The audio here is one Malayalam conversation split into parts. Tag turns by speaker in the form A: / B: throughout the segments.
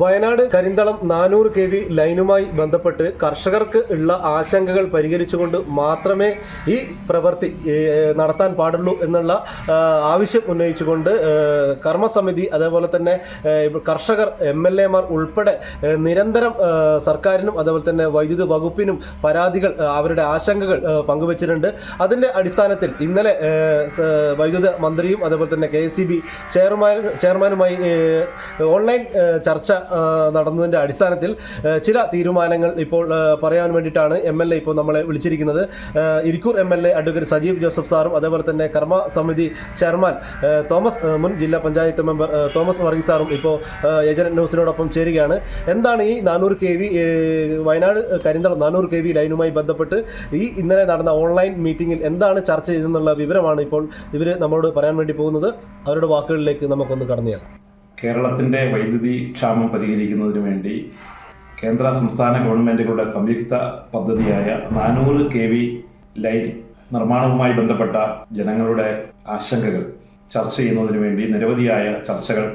A: വയനാട് കരിന്തളം നാനൂറ് കെ വി ലൈനുമായി ബന്ധപ്പെട്ട് കർഷകർക്ക് ഉള്ള ആശങ്കകൾ പരിഹരിച്ചുകൊണ്ട് മാത്രമേ ഈ പ്രവൃത്തി നടത്താൻ പാടുള്ളൂ എന്നുള്ള ആവശ്യം ഉന്നയിച്ചുകൊണ്ട് കർമ്മസമിതി അതേപോലെ തന്നെ കർഷകർ എം എൽ എമാർ ഉൾപ്പെടെ നിരന്തരം സർക്കാരിനും അതേപോലെ തന്നെ വൈദ്യുതി വകുപ്പിനും പരാതികൾ അവരുടെ ആശങ്കകൾ പങ്കുവച്ചിട്ടുണ്ട്. അതിന്റെ അടിസ്ഥാനത്തിൽ ഇന്നലെ വൈദ്യുതി മന്ത്രിയും അതേപോലെ തന്നെ K S C B chairman ചെയർമാനുമായി online ചർച്ച നടന്നതിന്റെ അടിസ്ഥാനത്തിൽ ചില തീരുമാനങ്ങൾ ഇപ്പോൾ പറയാൻ വേണ്ടിയിട്ടാണ് എം എൽ എ ഇപ്പോൾ നമ്മളെ വിളിച്ചിരിക്കുന്നത്. Irikkur M L A advocate Sajeev Joseph സാറും അതേപോലെ തന്നെ കർമ്മ സമിതി ചെയർമാൻ തോമസ് മുൻ ജില്ലാ പഞ്ചായത്ത് മെമ്പർ തോമസ് വർഗീസ് സാറും ഇപ്പോൾ ഏജന്റ് ന്യൂസിനോടൊപ്പം ചേരുകയാണ്. എന്താണ് ഈ നാനൂറ് കെ വി വയനാട് കരിന്തളം നാനൂറ് കെ വി ലൈനുമായി ബന്ധപ്പെട്ട് ഈ ഇന്നലെ നടന്ന ഓൺലൈൻ മീറ്റിംഗിൽ എന്താണ് ചർച്ച ചെയ്തെന്നുള്ള വിവരമാണ് ഇപ്പോൾ ഇവർ നമ്മളോട് പറയാൻ വേണ്ടി പോകുന്നത്. അവരുടെ വാക്കുകളിലേക്ക് നമുക്കൊന്ന് കടന്നു ചെല്ലാം.
B: കേരളത്തിന്റെ വൈദ്യുതി ക്ഷാമം പരിഹരിക്കുന്നതിന് വേണ്ടി കേന്ദ്ര സംസ്ഥാന ഗവൺമെന്റുകളുടെ സംയുക്ത പദ്ധതിയായ നാനൂറ് കെ വി ലൈൻ നിർമ്മാണവുമായി ബന്ധപ്പെട്ട ജനങ്ങളുടെ ആശങ്കകൾ ചർച്ച ചെയ്യുന്നതിന് വേണ്ടി നിരവധിയായ ചർച്ചകൾ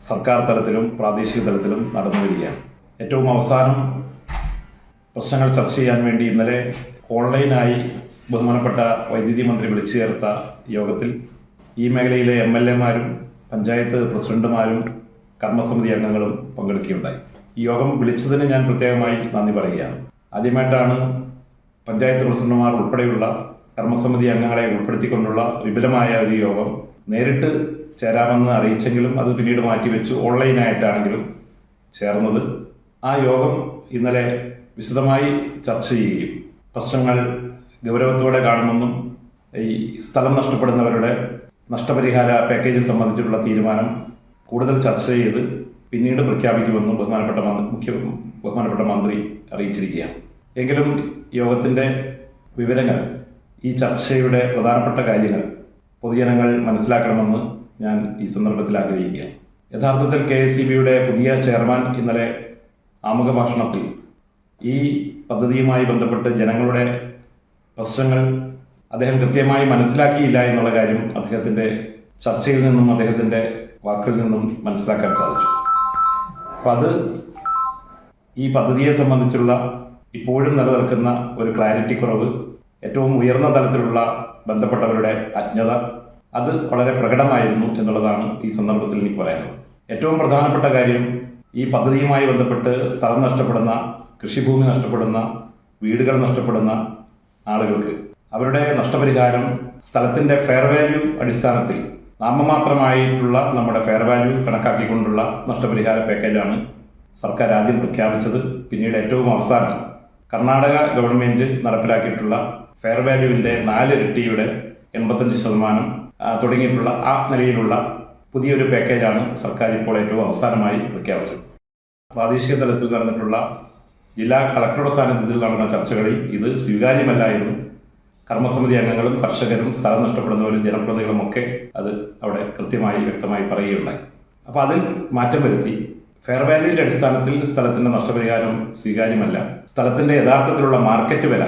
B: സർക്കാർ തലത്തിലും പ്രാദേശിക തലത്തിലും നടന്നു വരികയാണ്. ഏറ്റവും അവസാനം പ്രശ്നങ്ങൾ ചർച്ച ചെയ്യാൻ വേണ്ടി ഇന്നലെ ഓൺലൈനായി ബഹുമാനപ്പെട്ട വൈദ്യുതി മന്ത്രി വിളിച്ചു ചേർത്ത യോഗത്തിൽ ഈ മേഖലയിലെ എം എൽ എമാരും പഞ്ചായത്ത് പ്രസിഡന്റുമാരും കർമ്മസമിതി അംഗങ്ങളും പങ്കെടുക്കുകയുണ്ടായി. ഈ യോഗം വിളിച്ചതിന് ഞാൻ പ്രത്യേകമായി നന്ദി പറയുകയാണ്. ആദ്യമായിട്ടാണ് പഞ്ചായത്ത് പ്രസിഡന്റുമാർ ഉൾപ്പെടെയുള്ള കർമ്മസമിതി അംഗങ്ങളെ ഉൾപ്പെടുത്തിക്കൊണ്ടുള്ള വിപുലമായ ഒരു യോഗം നേരിട്ട് ചേരാമെന്ന് അറിയിച്ചെങ്കിലും അത് പിന്നീട് മാറ്റിവെച്ചു. ഓൺലൈനായിട്ടാണെങ്കിലും ചേർന്നത്. ആ യോഗം ഇന്നലെ വിശദമായി ചർച്ച ചെയ്യുകയും പ്രശ്നങ്ങൾ ഗൗരവത്തോടെ കാണുമെന്നും ഈ സ്ഥലം നഷ്ടപ്പെടുന്നവരുടെ നഷ്ടപരിഹാര പാക്കേജ് സംബന്ധിച്ചുള്ള തീരുമാനം കൂടുതൽ ചർച്ച ചെയ്ത് പിന്നീട് പ്രഖ്യാപിക്കുമെന്ന് ബഹുമാനപ്പെട്ട മന്ത്രി മുഖ്യ ബഹുമാനപ്പെട്ട മന്ത്രി അറിയിച്ചിരിക്കുകയാണ്. എങ്കിലും യോഗത്തിന്റെ വിവരങ്ങൾ ഈ ചർച്ചയുടെ പ്രധാനപ്പെട്ട കാര്യങ്ങൾ പൊതുജനങ്ങൾ മനസ്സിലാക്കണമെന്ന് ഞാൻ ഈ സന്ദർഭത്തിൽ ആഗ്രഹിക്കുകയാണ്. യഥാർത്ഥത്തിൽ കെ എസ് പുതിയ ചെയർമാൻ ഇന്നലെ ആമുഖ ഭാഷണത്തിൽ ഈ പദ്ധതിയുമായി ബന്ധപ്പെട്ട് ജനങ്ങളുടെ പ്രശ്നങ്ങൾ അദ്ദേഹം കൃത്യമായി മനസ്സിലാക്കിയില്ല എന്നുള്ള കാര്യം അദ്ദേഹത്തിന്റെ ചർച്ചയിൽ നിന്നും അദ്ദേഹത്തിന്റെ വാക്കിൽ നിന്നും മനസ്സിലാക്കാൻ സാധിച്ചു. അപ്പം അത് ഈ പദ്ധതിയെ സംബന്ധിച്ചുള്ള ഇപ്പോഴും നിലനിൽക്കുന്ന ഒരു ക്ലാരിറ്റി കുറവ് ഏറ്റവും ഉയർന്ന തലത്തിലുള്ള ബന്ധപ്പെട്ടവരുടെ അജ്ഞത അത് വളരെ പ്രകടമായിരുന്നു എന്നുള്ളതാണ് ഈ സന്ദർഭത്തിൽ എനിക്ക് പറയാനുള്ളത്. ഏറ്റവും പ്രധാനപ്പെട്ട കാര്യം ഈ പദ്ധതിയുമായി ബന്ധപ്പെട്ട് സ്ഥലം നഷ്ടപ്പെടുന്ന കൃഷിഭൂമി നഷ്ടപ്പെടുന്ന വീടുകൾ നഷ്ടപ്പെടുന്ന ആളുകൾക്ക് അവരുടെ നഷ്ടപരിഹാരം സ്ഥലത്തിന്റെ ഫെയർ വാല്യൂ അടിസ്ഥാനത്തിൽ നാമമാത്രമായിട്ടുള്ള നമ്മുടെ ഫെയർ വാല്യൂ കണക്കാക്കിക്കൊണ്ടുള്ള നഷ്ടപരിഹാര പാക്കേജാണ് സർക്കാർ ആദ്യം പ്രഖ്യാപിച്ചത്. പിന്നീട് ഏറ്റവും അവസാനം കർണാടക ഗവൺമെന്റ് നടപ്പിലാക്കിയിട്ടുള്ള ഫെയർ വാല്യൂവിന്റെ നാലിരട്ടിയുടെ എൺപത്തഞ്ച് ശതമാനം തുടങ്ങിയിട്ടുള്ള ആ നിലയിലുള്ള പുതിയൊരു പാക്കേജാണ് സർക്കാർ ഇപ്പോൾ ഏറ്റവും അവസാനമായി പ്രഖ്യാപിച്ചത്. പ്രാദേശിക തലത്തിൽ നടന്നിട്ടുള്ള ജില്ലാ കളക്ടറുടെ സാന്നിധ്യത്തിൽ നടന്ന ചർച്ചകളിൽ ഇത് സ്വീകാര്യമല്ല എന്നും കർമ്മസമിതി അംഗങ്ങളും കർഷകരും സ്ഥലം നഷ്ടപ്പെടുന്നവരും ജനപ്രതിനിധികളും ഒക്കെ അത് അവിടെ കൃത്യമായി വ്യക്തമായി പറയുകയുണ്ടായി. അപ്പോൾ അതിൽ മാറ്റം വരുത്തി. ഫെയർ വാല്യൂന്റെ അടിസ്ഥാനത്തിൽ സ്ഥലത്തിന്റെ നഷ്ടപരിഹാരം സ്വീകാര്യമല്ല. സ്ഥലത്തിന്റെ യഥാർത്ഥത്തിലുള്ള മാർക്കറ്റ് വില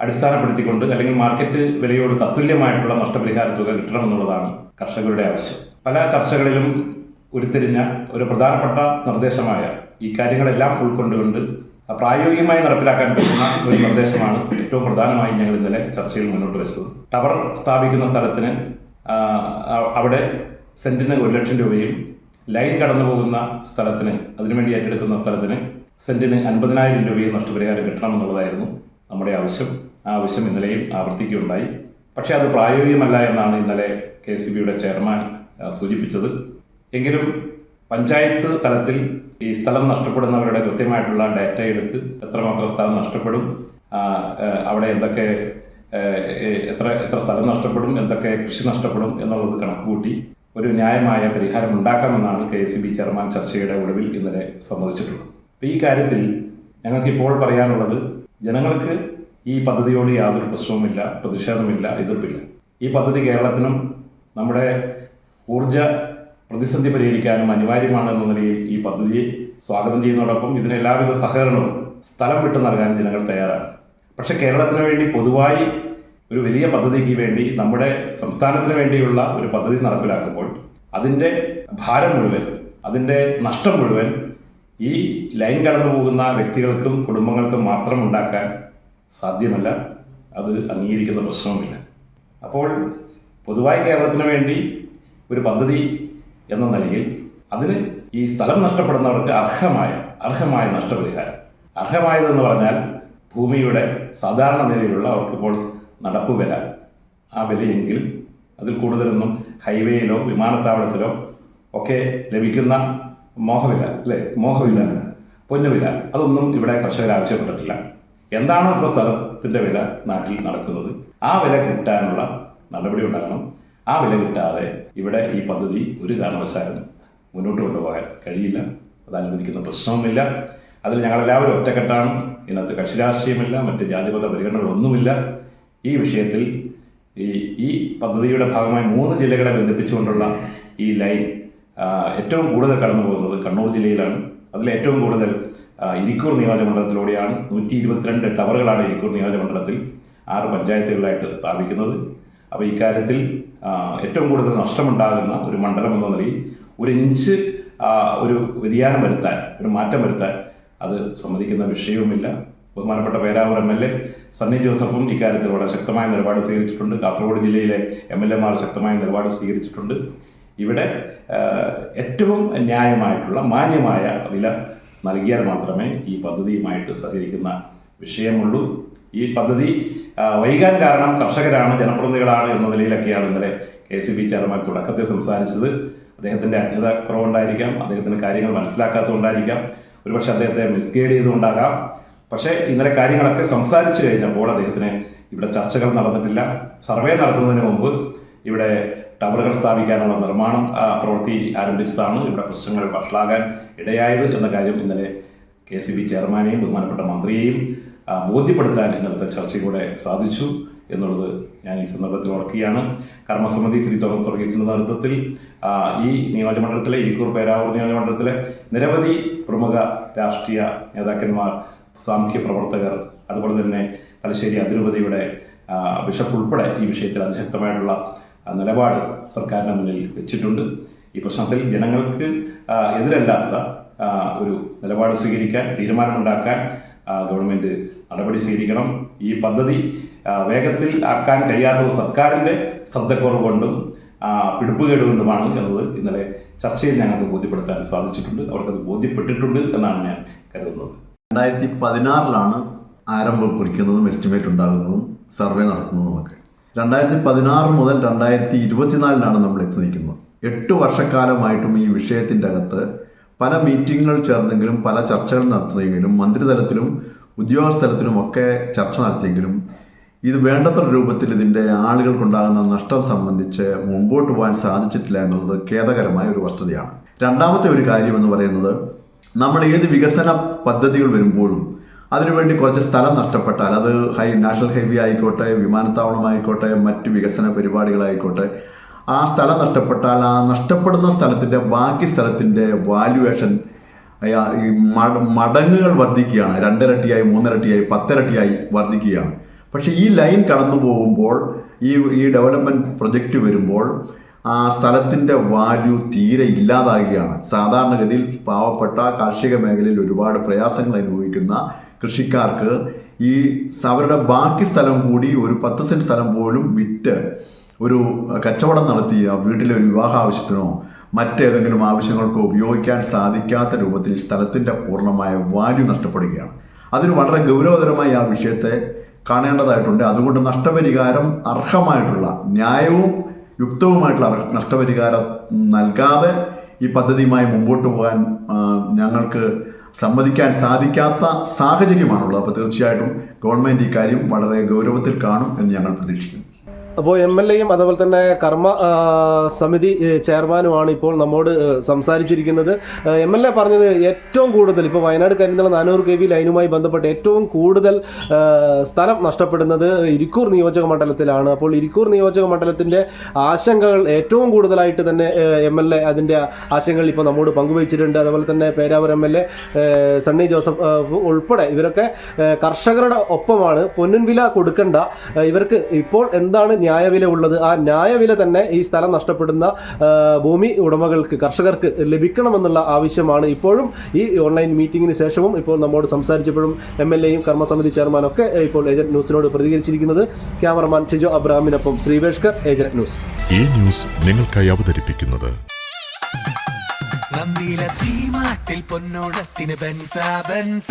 B: അടിസ്ഥാനപ്പെടുത്തിക്കൊണ്ട് അല്ലെങ്കിൽ മാർക്കറ്റ് വിലയോട് തത്തുല്യമായിട്ടുള്ള നഷ്ടപരിഹാര തുക കിട്ടണമെന്നുള്ളതാണ് കർഷകരുടെ ആവശ്യം. പല ചർച്ചകളിലും ഉരുത്തിരിഞ്ഞ ഒരു പ്രധാനപ്പെട്ട നിർദ്ദേശമായ ഈ കാര്യങ്ങളെല്ലാം ഉൾക്കൊണ്ടുകൊണ്ട് പ്രായോഗികമായി നടപ്പിലാക്കാൻ പറ്റുന്ന ഒരു നിർദ്ദേശമാണ് ഏറ്റവും പ്രധാനമായി ഞങ്ങൾ ഇന്നലെ ചർച്ചയിൽ മുന്നോട്ട് വെച്ചത്. ടവർ സ്ഥാപിക്കുന്ന സ്ഥലത്തിന് അവിടെ സെന്റിന് ഒരു ലക്ഷം രൂപയും ലൈൻ കടന്നു പോകുന്ന സ്ഥലത്തിന് അതിനുവേണ്ടി ഏറ്റെടുക്കുന്ന സ്ഥലത്തിന് സെന്റിന് അൻപതിനായിരം രൂപയും നഷ്ടപരിഹാരം കിട്ടണമെന്നുള്ളതായിരുന്നു നമ്മുടെ ആവശ്യം. ആ ആവശ്യം ഇന്നലെയും ആവർത്തിക്കുകയുണ്ടായി. പക്ഷേ അത് പ്രായോഗികമല്ല എന്നാണ് ഇന്നലെ കെ സി ബിയുടെ ചെയർമാൻ സൂചിപ്പിച്ചത്. എങ്കിലും പഞ്ചായത്ത് തലത്തിൽ ഈ സ്ഥലം നഷ്ടപ്പെടുന്നവരുടെ കൃത്യമായിട്ടുള്ള ഡാറ്റ എടുത്ത് എത്രമാത്രം സ്ഥലം നഷ്ടപ്പെടും അവിടെ എന്തൊക്കെ എത്ര എത്ര സ്ഥലം നഷ്ടപ്പെടും എന്തൊക്കെ കൃഷി നഷ്ടപ്പെടും എന്നുള്ളത് കണക്കുകൂട്ടി ഒരു ന്യായമായ പരിഹാരം ഉണ്ടാക്കാമെന്നാണ് കെ എസ് ബി ചെയർമാൻ ചർച്ചയുടെ ഒടുവിൽ ഇന്നലെ സമ്മതിച്ചിട്ടുള്ളത്. ഈ കാര്യത്തിൽ ഞങ്ങൾക്ക് ഇപ്പോൾ പറയാനുള്ളത് ജനങ്ങൾക്ക് ഈ പദ്ധതിയോട് യാതൊരു പ്രശ്നവുമില്ല പ്രതിഷേധമില്ല എതിർപ്പില്ല. ഈ പദ്ധതി കേരളത്തിനും നമ്മുടെ ഊർജ പ്രതിസന്ധി പരിഹരിക്കാനും അനിവാര്യമാണെന്ന നിലയിൽ ഈ പദ്ധതിയെ സ്വാഗതം ചെയ്യുന്നതോടൊപ്പം ഇതിന് എല്ലാവിധ സഹകരണവും സ്ഥലം വിട്ടു നൽകാൻ ജനങ്ങൾ തയ്യാറാണ്. പക്ഷെ കേരളത്തിന് വേണ്ടി പൊതുവായി ഒരു വലിയ പദ്ധതിക്ക് വേണ്ടി നമ്മുടെ സംസ്ഥാനത്തിന് വേണ്ടിയുള്ള ഒരു പദ്ധതി നടപ്പിലാക്കുമ്പോൾ അതിന്റെ ഭാരം മുഴുവൻ അതിന്റെ നഷ്ടം മുഴുവൻ ഈ ലൈൻ കടന്നു പോകുന്ന വ്യക്തികൾക്കും കുടുംബങ്ങൾക്കും മാത്രം ഉണ്ടാക്കാൻ സാധ്യമല്ല. അത് അംഗീകരിക്കുന്ന പ്രശ്നവുമില്ല. അപ്പോൾ പൊതുവായി കേരളത്തിന് വേണ്ടി ഒരു പദ്ധതി എന്ന നിലയിൽ അതിന് ഈ സ്ഥലം നഷ്ടപ്പെടുന്നവർക്ക് അർഹമായ അർഹമായ നഷ്ടപരിഹാരം. അർഹമായതെന്ന് പറഞ്ഞാൽ ഭൂമിയുടെ സാധാരണ നിലയിലുള്ള അവർക്കിപ്പോൾ നടപ്പ് വില. ആ വിലയെങ്കിലും അതിൽ കൂടുതലൊന്നും ഹൈവേയിലോ വിമാനത്താവളത്തിലോ ഒക്കെ ലഭിക്കുന്ന മോഹവില അല്ലേ? മോഹവില പൊന്നുവില അതൊന്നും ഇവിടെ കർഷകർ ആവശ്യപ്പെട്ടിട്ടില്ല. എന്താണ് ഇപ്പോൾ സ്ഥലത്തിന്റെ വില നാട്ടിൽ നടക്കുന്നത്? ആ വില കിട്ടാനുള്ള നടപടി ഉണ്ടാകണം. ആ വില കിട്ടാതെ ഇവിടെ ഈ പദ്ധതി ഒരു കാരണവശാലും മുന്നോട്ട് കൊണ്ടുപോകാൻ കഴിയില്ല. അത് അനുവദിക്കുന്ന പ്രശ്നവുമില്ല. അതിൽ ഞങ്ങളെല്ലാവരും ഒറ്റക്കെട്ടാണ്. ഇതിനകത്ത് കക്ഷി രാഷ്ട്രീയമില്ല മറ്റ് ജാതിമത പരിഗണനകളൊന്നുമില്ല. ഈ വിഷയത്തിൽ ഈ ഈ പദ്ധതിയുടെ ഭാഗമായി മൂന്ന് ജില്ലകളെ ബന്ധിപ്പിച്ചുകൊണ്ടുള്ള ഈ ലൈൻ ഏറ്റവും കൂടുതൽ കടന്നു പോകുന്നത് കണ്ണൂർ ജില്ലയിലാണ്. അതിൽ ഏറ്റവും കൂടുതൽ ഇരിക്കൂർ നിയോജകമണ്ഡലത്തിലൂടെയാണ്. നൂറ്റി ഇരുപത്തിരണ്ട് ടവറുകളാണ് ഇരിക്കൂർ നിയോജകമണ്ഡലത്തിൽ ആറ് പഞ്ചായത്തുകളിലായിട്ട് സ്ഥാപിക്കുന്നത്. അപ്പോൾ ഇക്കാര്യത്തിൽ ഏറ്റവും കൂടുതൽ നഷ്ടമുണ്ടാകുന്ന ഒരു മണ്ഡലം എന്ന നിലയിൽ ഒരു ഇഞ്ച് ഒരു വ്യതിയാനം വരുത്താൻ ഒരു മാറ്റം വരുത്താൻ അത് സമ്മതിക്കുന്ന വിഷയവുമില്ല. ബഹുമാനപ്പെട്ട Peravoor M L A Sunny ജോസഫും ഇക്കാര്യത്തിൽ വളരെ ശക്തമായ നിലപാട് സ്വീകരിച്ചിട്ടുണ്ട്. കാസർഗോഡ് ജില്ലയിലെ എം എൽ എമാർ ശക്തമായ നിലപാട് സ്വീകരിച്ചിട്ടുണ്ട്. ഇവിടെ ഏറ്റവും ന്യായമായിട്ടുള്ള മാന്യമായ വില നൽകിയാൽ മാത്രമേ ഈ പദ്ധതിയുമായിട്ട് സഹകരിക്കുന്ന വിഷയമുള്ളൂ. ഈ പദ്ധതി വൈകാൻ കാരണം കർഷകരാണ് ജനപ്രതിനിധികളാണ് എന്ന നിലയിലൊക്കെയാണ് ഇന്നലെ കെ സി ബി ചെയർമാൻ തുടക്കത്തിൽ സംസാരിച്ചത്. അദ്ദേഹത്തിന്റെ അജ്ഞത കുറവുണ്ടായിരിക്കാം അദ്ദേഹത്തിന് കാര്യങ്ങൾ മനസ്സിലാക്കാത്തതുകൊണ്ടായിരിക്കാം ഒരുപക്ഷെ അദ്ദേഹത്തെ മിസ്ഗൈഡ് ചെയ്തുകൊണ്ടാകാം. പക്ഷേ ഇന്നലെ കാര്യങ്ങളൊക്കെ സംസാരിച്ചു കഴിഞ്ഞപ്പോൾ അദ്ദേഹത്തിന് ഇവിടെ ചർച്ചകൾ നടന്നിട്ടില്ല. സർവേ നടത്തുന്നതിന് മുമ്പ് ഇവിടെ ടവറുകൾ സ്ഥാപിക്കാനുള്ള നിർമ്മാണം പ്രവൃത്തി ആരംഭിച്ചതാണ്. ഇവിടെ പ്രശ്നങ്ങൾ വഷളാകാൻ ഇടയായത് എന്ന കാര്യം ഇന്നലെ കെ സി ബി ചെയർമാനെയും ബഹുമാനപ്പെട്ട മന്ത്രിയെയും ബോധ്യപ്പെടുത്താൻ ഇന്നലത്തെ ചർച്ചയിലൂടെ സാധിച്ചു എന്നുള്ളത് ഞാൻ ഈ സന്ദർഭത്തിൽ ഓർക്കുകയാണ്. കർമ്മസമിതി ശ്രീ തോമസ് വർഗീസിന്റെ നേതൃത്വത്തിൽ ഈ നിയോജകമണ്ഡലത്തിലെ ഇരിക്കൂർ പേരാവൂർ നിയോജകമണ്ഡലത്തിലെ നിരവധി പ്രമുഖ രാഷ്ട്രീയ നേതാക്കന്മാർ സാമൂഹ്യ പ്രവർത്തകർ അതുപോലെ തന്നെ തലശ്ശേരി അതിരൂപതയുടെ ബിഷപ്പ് ഉൾപ്പെടെ ഈ വിഷയത്തിൽ അതിശക്തമായിട്ടുള്ള നിലപാട് സർക്കാരിന്റെ മുന്നിൽ വെച്ചിട്ടുണ്ട്. ഈ പ്രശ്നത്തിൽ ജനങ്ങൾക്ക് എതിരല്ലാത്ത ഒരു നിലപാട് സ്വീകരിക്കാൻ തീരുമാനമുണ്ടാക്കാൻ ഗവൺമെന്റ് നടപടി സ്വീകരിക്കണം. ഈ പദ്ധതി വേഗത്തിൽ ആക്കാൻ കഴിയാത്തത് സർക്കാരിന്റെ ശ്രദ്ധക്കുറവ് കൊണ്ടും പിടിപ്പുകേട് കൊണ്ടുമാണ് എന്നത് ഇന്നലെ ചർച്ചയിൽ ഞങ്ങൾക്ക് ബോധ്യപ്പെടുത്താൻ സാധിച്ചിട്ടുണ്ട്. അവർക്കത് ബോധ്യപ്പെട്ടിട്ടുണ്ട് എന്നാണ് ഞാൻ കരുതുന്നത്.
C: രണ്ടായിരത്തി പതിനാറിലാണ് ആരംഭം കുറിക്കുന്നതും എസ്റ്റിമേറ്റ് ഉണ്ടാകുന്നതും സർവേ നടത്തുന്നതുമൊക്കെ രണ്ടായിരത്തി പതിനാറ് മുതൽ രണ്ടായിരത്തി ഇരുപത്തിനാലിനാണ് നമ്മൾ എത്തി നിൽക്കുന്നത്. എട്ട് വർഷക്കാലമായിട്ടും ഈ വിഷയത്തിന്റെ അകത്ത് പല മീറ്റിങ്ങുകൾ ചേർന്നെങ്കിലും പല ചർച്ചകൾ നടത്തുന്നെങ്കിലും മന്ത്രിതലത്തിലും ഉദ്യോഗസ്ഥ തലത്തിലുമൊക്കെ ചർച്ച നടത്തിയെങ്കിലും ഇത് വേണ്ടത്ര രൂപത്തിൽ ഇതിന്റെ ആളുകൾക്കുണ്ടാകുന്ന നഷ്ടം സംബന്ധിച്ച് മുമ്പോട്ട് പോകാൻ സാധിച്ചിട്ടില്ല എന്നുള്ളത് ഖേദകരമായ ഒരു വസ്തുതയാണ്. രണ്ടാമത്തെ ഒരു കാര്യം എന്ന് പറയുന്നത് നമ്മൾ ഏത് വികസന പദ്ധതികൾ വരുമ്പോഴും അതിനുവേണ്ടി കുറച്ച് സ്ഥലം നഷ്ടപ്പെട്ടാൽ അത് ഹൈ നാഷണൽ ഹൈവേ ആയിക്കോട്ടെ വിമാനത്താവളമായിക്കോട്ടെ മറ്റ് വികസന പരിപാടികളായിക്കോട്ടെ ആ സ്ഥലം നഷ്ടപ്പെട്ടാൽ ആ നഷ്ടപ്പെടുന്ന സ്ഥലത്തിന്റെ ബാക്കി സ്ഥലത്തിന്റെ വാല്യുവേഷൻ മടങ്ങുകൾ വർദ്ധിക്കുകയാണ്. രണ്ടിരട്ടിയായി മൂന്നിരട്ടിയായി പത്തിരട്ടിയായി വർദ്ധിക്കുകയാണ്. പക്ഷേ ഈ ലൈൻ കടന്നു പോകുമ്പോൾ ഈ ഈ ഡെവലപ്മെന്റ് പ്രൊജക്റ്റ് വരുമ്പോൾ ആ സ്ഥലത്തിന്റെ വാല്യൂ തീരെ ഇല്ലാതാകുകയാണ്. സാധാരണഗതിയിൽ പാവപ്പെട്ട കാർഷിക മേഖലയിൽ ഒരുപാട് പ്രയാസങ്ങൾ അനുഭവിക്കുന്ന കൃഷിക്കാർക്ക് ഈ അവരുടെ ബാക്കി സ്ഥലം കൂടി ഒരു പത്ത് സെന്റ് സ്ഥലം പോലും വിറ്റ് ഒരു കച്ചവടം നടത്തി ആ വീട്ടിലെ ഒരു വിവാഹ ആവശ്യത്തിനോ മറ്റേതെങ്കിലും ആവശ്യങ്ങൾക്കോ ഉപയോഗിക്കാൻ സാധിക്കാത്ത രൂപത്തിൽ സ്ഥലത്തിന്റെ പൂർണമായ വാല്യൂ നഷ്ടപ്പെടുകയാണ്. അതിന് വളരെ ഗൗരവതരമായി ആ വിഷയത്തെ കാണേണ്ടതായിട്ടുണ്ട്. അതുകൊണ്ട് നഷ്ടപരിഹാരം അർഹമായിട്ടുള്ള ന്യായവും യുക്തവുമായിട്ടുള്ള നഷ്ടപരിഹാരം നൽകാതെ ഈ പദ്ധതിയുമായി മുമ്പോട്ട് പോകാൻ ഞങ്ങൾക്ക് സമ്മതിക്കാൻ സാധിക്കാത്ത സാഹചര്യമാണുള്ളത്. അപ്പോൾ തീർച്ചയായിട്ടും ഗവൺമെന്റ് ഇക്കാര്യം വളരെ ഗൗരവത്തിൽ കാണും എന്ന് ഞങ്ങൾ പ്രതീക്ഷിക്കുന്നു.
A: അപ്പോൾ എം എൽ എയും അതുപോലെ തന്നെ കർമ്മ സമിതി ചെയർമാനുമാണ് ഇപ്പോൾ നമ്മോട് സംസാരിച്ചിരിക്കുന്നത്. എം എൽ എ പറഞ്ഞത് ഏറ്റവും കൂടുതൽ ഇപ്പോൾ വയനാട് കരിന്തള നാനൂറ് കെ വി ലൈനുമായി ബന്ധപ്പെട്ട് ഏറ്റവും കൂടുതൽ സ്ഥലം നഷ്ടപ്പെടുന്നത് ഇരിക്കൂർ നിയോജക മണ്ഡലത്തിലാണ്. അപ്പോൾ ഇരിക്കൂർ നിയോജക മണ്ഡലത്തിന്റെ ആശങ്കകൾ ഏറ്റവും കൂടുതലായിട്ട് തന്നെ എം എൽ എ അതിന്റെ ആശങ്കകൾ ഇപ്പോൾ നമ്മോട് പങ്കുവച്ചിട്ടുണ്ട്. അതുപോലെ തന്നെ Peravoor M L A Sunny Joseph ഉൾപ്പെടെ ഇവരൊക്കെ കർഷകരുടെ ഒപ്പമാണ്. പൊന്നിൻ വില കൊടുക്കണ്ട ഇവർക്ക് ഇപ്പോൾ എന്താണ് ന്യായവില ഉള്ളത്. ആ ന്യായവില തന്നെ ഈ സ്ഥലം നഷ്ടപ്പെടുന്ന ഭൂമി ഉടമകൾക്ക് കർഷകർക്ക് ലഭിക്കണമെന്നുള്ള ആവശ്യമാണ്. ഇപ്പോഴും ഈ ഓൺലൈൻ മീറ്റിംഗിന് ശേഷവും ഇപ്പോൾ നമ്മോട് സംസാരിച്ചപ്പോഴും എം എൽ എയും കർമ്മസമിതി ചെയർമാനൊക്കെ ഇപ്പോൾ ഏജന്റ് ന്യൂസിനോട് പ്രതികരിച്ചിരിക്കുന്നത് ക്യാമറമാൻ ഷിജോ അബ്രാമിനൊപ്പം ശ്രീവേഷ്കർ ഏജന്റ് ന്യൂസ്.
D: ഈ ന്യൂസ് നിങ്ങൾക്കായി അവതരിപ്പിക്കുന്നത്.
E: പൊന്നോടത്തിന് ബെൻസ ബെൻസ.